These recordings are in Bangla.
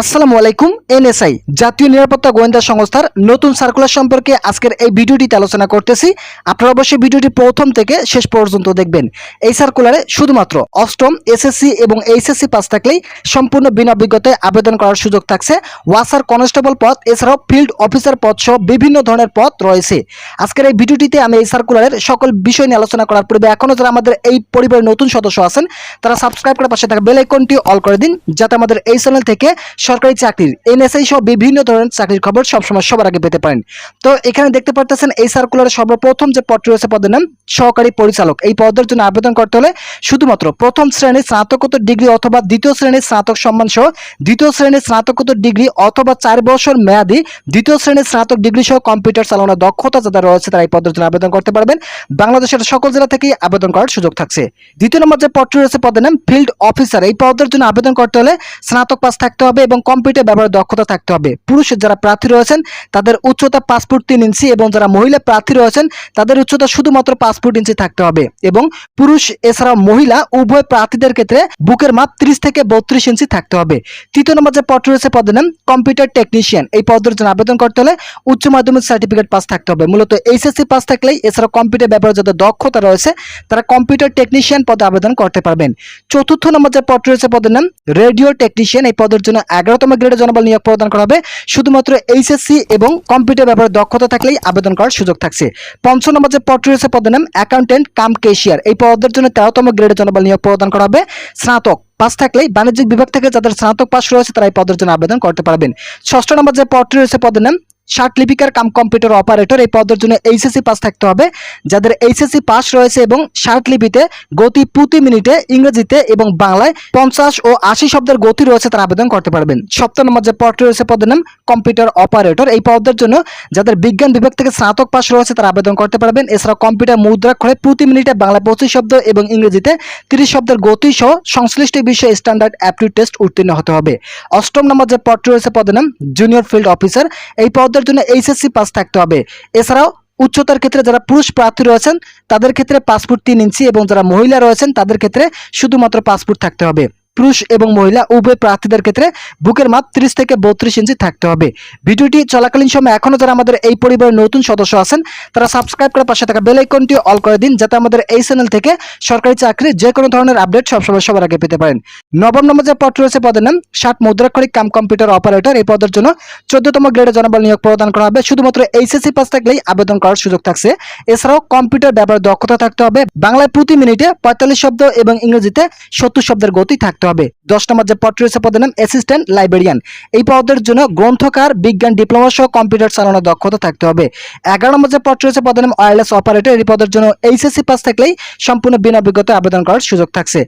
আসসালামু আলাইকুম, এনএসআই, জাতীয় নিরাপত্তা গোয়েন্দা সংস্থার নতুন সার্কুলার সম্পর্কে আজকের এই ভিডিওটিতে আলোচনা করতেছি। আপনারা অবশ্যই ভিডিওটি প্রথম থেকে শেষ পর্যন্ত দেখবেন। এই সার্কুলারে শুধুমাত্র অষ্টম এসএসসি এবং এইচএসসি পাস থাকলেই সম্পূর্ণ বিনা অভিজ্ঞতায় আবেদন করার সুযোগ থাকছে। ওয়াসার কনস্টেবল পদ, এছাড়াও ফিল্ড অফিসার পদ সহ বিভিন্ন ধরনের পদ রয়েছে। আজকের এই ভিডিওটিতে আমি এই সার্কুলারের সকল বিষয় নিয়ে আলোচনা করার পূর্বে এখনও যারা আমাদের এই পরিবারের নতুন সদস্য আছেন, তারা সাবস্ক্রাইব করে পাশে থাকা বেল আইকনটি অল করে দিন, যাতে আমাদের এই চ্যানেল থেকে সরকারি চাকরির এনএসআই সহ বিভিন্ন ধরনের চাকরির খবর সবসময় সবার আগে পেতে পারেন। তো এখানে দেখতে পারতেছেন এই সার্কুলারে সর্বপ্রথম যে পদটি রয়েছে পদের নাম, সহকারী পরিচালক। এই পদের জন্য আবেদন করতে হলে শুধুমাত্র প্রথম শ্রেণির স্নাতকোত্তর ডিগ্রি অথবা দ্বিতীয় শ্রেণির স্নাতক সম্মান সহ, দ্বিতীয় শ্রেণির স্নাতকোত্তর ডিগ্রি অথবা চার বছর মেয়াদি দ্বিতীয় শ্রেণির স্নাতক ডিগ্রি সহ কম্পিউটার চালানোর দক্ষতা যাদের রয়েছে তারা এই পদের জন্য আবেদন করতে পারবেন। বাংলাদেশের সকল জেলা থেকেই আবেদন করার সুযোগ থাকছে। দ্বিতীয় নম্বর যে পদটি রয়েছে পদের নাম ফিল্ড অফিসার এই পদের জন্য আবেদন করতে হলে স্নাতক পাস থাকতে হবে এবং কম্পিউটার ব্যবহারের দক্ষতা থাকতে হবে। পুরুষের যারা প্রার্থী রয়েছেন, তাদের উচ্চতা পাঁচ ফুট তিন ইঞ্চি এবং যারা মহিলা প্রার্থী রয়েছেন, তাদের উচ্চতা শুধুমাত্র পাঁচ ফুট ইঞ্চি থাকতে হবে। এবং পুরুষ এছাড়া মহিলা, উভয় প্রার্থীদের ক্ষেত্রে বুকের মাপ ত্রিশ থেকে বত্রিশ ইঞ্চি থাকতে হবে। তৃতীয় নম্বর যে পদ রয়েছে পদের নাম কম্পিউটার টেকনিশিয়ান এই পদের জন্য আবেদন করতে হলে উচ্চ মাধ্যমিক সার্টিফিকেট পাস থাকতে হবে। মূলত এইচএসসি পাস থাকলেই এছাড়া কম্পিউটার ব্যাপারে যাদের দক্ষতা রয়েছে, তারা কম্পিউটার টেকনিশিয়ান পদে আবেদন করতে পারবেন। চতুর্থ নম্বর যে পদ রয়েছে পদের নাম রেডিও টেকনিশিয়ান এই পদের জন্য এগারোতম গ্রেডে জনবল নিয়োগ প্রদান করা হবে। শুধুমাত্র এইচএসসি এবং কম্পিউটার ব্যাপারে দক্ষতা থাকলেই আবেদন করার সুযোগ থাকছে। পঞ্চম নম্বর যে পদটি রয়েছে পদের নাম অ্যাকাউন্টেন্ট কাম কেশিয়ার এই পদের জন্য তেরোতম গ্রেডে জনবল নিয়োগ প্রদান করা হবে। স্নাতক পাস থাকলেই বাণিজ্যিক বিভাগ থেকে যাদের স্নাতক পাস রয়েছে, তারা এই পদের জন্য আবেদন করতে পারবেন। ষষ্ঠ নম্বর যে পদটি রয়েছে পদের নাম ষাট লিপিকার কাম কম্পিউটার অপারেটর, এই পদের জন্য এইচএসসি পাস থাকতে হবে। যাদের এইচএসসি পাস রয়েছে এবং ষাট লিপিতে গতি প্রতি মিনিটে ইংরেজিতে এবং বাংলায় পঞ্চাশ ও আশি শব্দের গতি রয়েছে, তারা আবেদন করতে পারবেন। সপ্তম নম্বর যে পদটি রয়েছে, পদের নাম কম্পিউটার অপারেটর। এই পদের জন্য যাদের বিজ্ঞান বিভাগ থেকে স্নাতক পাস রয়েছে, তারা আবেদন করতে পারবেন। এছাড়া কম্পিউটার মুদ্রাক্ষরে প্রতি মিনিটে বাংলা পঁচিশ শব্দ এবং ইংরেজিতে তিরিশ শব্দের গতি সহ সংশ্লিষ্ট বিষয়ে স্ট্যান্ডার্ড অ্যাপটিউড টেস্ট উত্তীর্ণ হতে হবে। অষ্টম নম্বর যে পদটি রয়েছে, পদের নাম জুনিয়র ফিল্ড অফিসার। এই পদের জন্য এইচএসসি পাস থাকতে হবে। এছাড়াও উচ্চতার ক্ষেত্রে যারা পুরুষ প্রার্থী রয়েছেন, তাদের ক্ষেত্রে পাসপোর্ট তিন ইঞ্চি এবং যারা মহিলা রয়েছেন, তাদের ক্ষেত্রে শুধুমাত্র পাসপোর্ট থাকতে হবে। পুরুষ এবং মহিলা, উভয় প্রার্থীদের ক্ষেত্রে বুকের মাপ ত্রিশ থেকে বত্রিশ ইঞ্চি থাকতে হবে। ভিডিওটি চলাকালীন সময় এখনও যারা আমাদের এই পরিবারের নতুন সদস্য আছেন, তারা সাবস্ক্রাইব করে পাশে থাকা বেল আইকনটি অল করে দিন, যাতে আমাদের এই চ্যানেল থেকে সরকারি চাকরি যে কোনো ধরনের আপডেট সবসময় সবার আগে পেতে পারেন। নবম নম্বর যে পদ রয়েছে পদের নাম, ষাট মুদ্রাক্ষরিক কাম কম্পিউটার অপারেটর এই পদের জন্য চোদ্দতম গ্রেডে জনবল নিয়োগ প্রদান করা হবে। শুধুমাত্র এইচএসসি পাস থাকলেই আবেদন করার সুযোগ থাকছে। এছাড়াও কম্পিউটার ব্যবহার দক্ষতা থাকতে হবে। বাংলায় প্রতি মিনিটে পঁয়তাল্লিশ শব্দ এবং ইংরেজিতে সত্তর শব্দের গতি থাকতে হবে। দশ নম্বর যে পদ রয়েছে, পদের নাম অ্যাসিস্ট্যান্ট লাইব্রেরিয়ান এই পদের জন্য গ্রন্থকার, বিজ্ঞান ডিপ্লোমা সহ কম্পিউটার চালানোর দক্ষতা থাকতে হবে। এগারো নম্বর যে পদ রয়েছে, পদের নাম ওয়্যারলেস অপারেটর এই পদের জন্য এইচএসসি পাস থাকলেই সম্পূর্ণ বিনা অভিজ্ঞতা আবেদন করার সুযোগ থাকছে।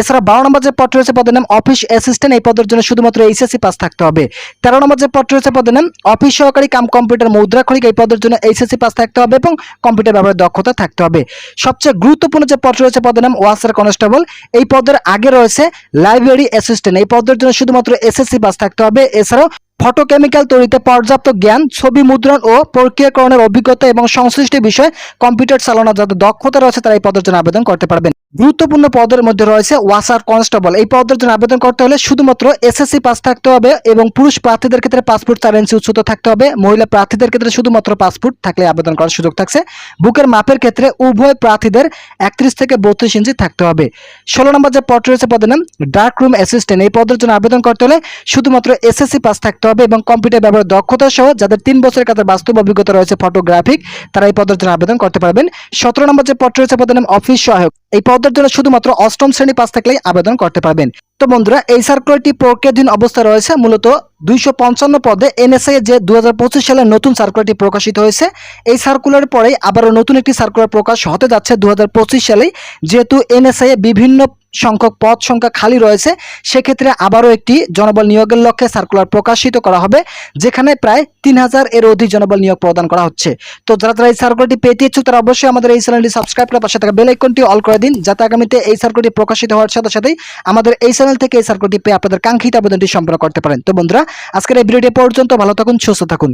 এছাড়া বারো নম্বর যে পদ রয়েছে, পদের নাম অফিস অ্যাসিস্ট্যান্ট এই পদের জন্য শুধুমাত্র এইচএসসি পাস থাকতে হবে। তেরো নম্বর যে পদ রয়েছে, পদের নাম অফিস সহকারী কাম কম্পিউটার মুদ্রাক্ষরিক এই পদের জন্য এইচএসসি পাস থাকতে হবে এবং কম্পিউটার ব্যবহারের দক্ষতা থাকতে হবে। সবচেয়ে গুরুত্বপূর্ণ যে পদ রয়েছে, পদের নাম ওয়াসার কনস্টেবল এই পদের আগে রয়েছে লাইব্রেরি অ্যাসিস্ট্যান্ট। এই পদের জন্য শুধুমাত্র এসএসসি পাস থাকতে হবে। এছাড়াও ফটোকেমিক্যাল তৈরিতে পর্যাপ্ত জ্ঞান, ছবি মুদ্রণ ও প্রক্রিয়াকরণের অভিজ্ঞতা এবং সংশ্লিষ্ট বিষয়ে কম্পিউটার চালানোর যাদের দক্ষতা রয়েছে তারা এই পদের জন্য আবেদন করতে পারবেন। গুরুত্বপূর্ণ পদের মধ্যে রয়েছে ওয়াসার কনস্টেবল। এই পদের জন্য আবেদন করতে হলে শুধুমাত্র এসএসসি পাস থাকতে হবে এবং পুরুষ প্রার্থীদের ক্ষেত্রে পাসপোর্ট চার ইঞ্চি উচ্চতা থাকতে হবে। মহিলা প্রার্থীদের ক্ষেত্রে শুধুমাত্র পাসপোর্ট থাকলে আবেদন করার সুযোগ থাকছে। বুকের মাপের ক্ষেত্রে উভয় প্রার্থীদের একত্রিশ থেকে বত্রিশ ইঞ্চি থাকতে হবে। ষোলো নম্বর যে পদ রয়েছে, পদের নাম ডার্ক রুম অ্যাসিস্ট্যান্ট এই পদের জন্য আবেদন করতে হলে শুধুমাত্র এসএসসি পাস থাকতে হবে এবং কম্পিউটার ব্যবহার দক্ষতা সহ যাদের তিন বছরের কাছে বাস্তব অভিজ্ঞতা রয়েছে ফটোগ্রাফিক তারা এই পদের জন্য আবেদন করতে পারবেন। সতেরো নম্বর যে পদ রয়েছে, পদের নাম অফিস সহায়ক। এই পদের জন্য শুধুমাত্র অষ্টম শ্রেণি পাস থাকলেই আবেদন করতে পারবেন। তো বন্ধুরা, এই সার্কুলারটি প্রক্রিয়াধীন অবস্থা রয়েছে। মূলত দুইশো পঞ্চান্ন পদে এনএসআই যে দুই হাজার পঁচিশ সালে নতুন সার্কুলারটি প্রকাশিত হয়েছে, এই সার্কুলার পরেই আবারও নতুন একটি সার্কুলার প্রকাশ হতে যাচ্ছে দু সালেই। যেহেতু এনএসআই বিভিন্ন সংখ্যক পদ সংখ্যা খালি রয়েছে, সেক্ষেত্রে আবারও একটি জনবল নিয়োগের লক্ষ্যে সার্কুলার প্রকাশিত করা হবে, যেখানে প্রায় তিন হাজার এর অধিক জনবল নিয়োগ প্রদান করা হচ্ছে। তো যারা যারা এই সার্কুলারটি পেতে ইচ্ছুক, তারা অবশ্যই আমাদের এই চ্যানেলটি সাবস্ক্রাইব করে পাশে থাকা বেল আইকনটি অল করে দিন, যাতে আগামীতে এই সার্কুলারটি প্রকাশিত হওয়ার সাথে সাথেই আমাদের এই চ্যানেল থেকে এই সার্কুলারটি পেয়ে আপনাদের কাঙ্ক্ষিত আবেদনটি সম্পন্ন করতে পারেন। তো বন্ধুরা, আজকের এই ভিডিওটি পর্যন্ত, ভালো থাকুন, সুস্থ থাকুন।